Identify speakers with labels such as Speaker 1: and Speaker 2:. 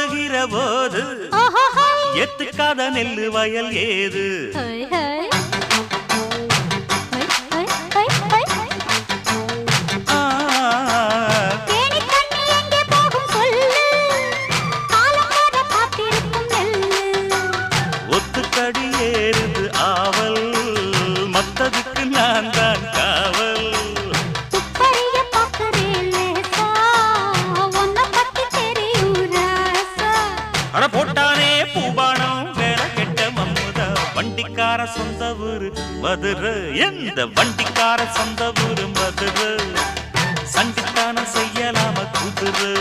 Speaker 1: போடுகிற போது. எத்துக்காத நெல்லு வயல் ஏது? ஒத்துக்கடி ஏறுது ஆவல். மத்ததுக்கு நான் அட போட்டானே பூபானம் வேற கெட்ட மம்முதா. வண்டிக்கார சொந்த ஊரு மதுரை. எந்த வண்டிக்கார சொந்த ஊரு மதுரை? சண்டித்தான செய்யலாம குதிரை?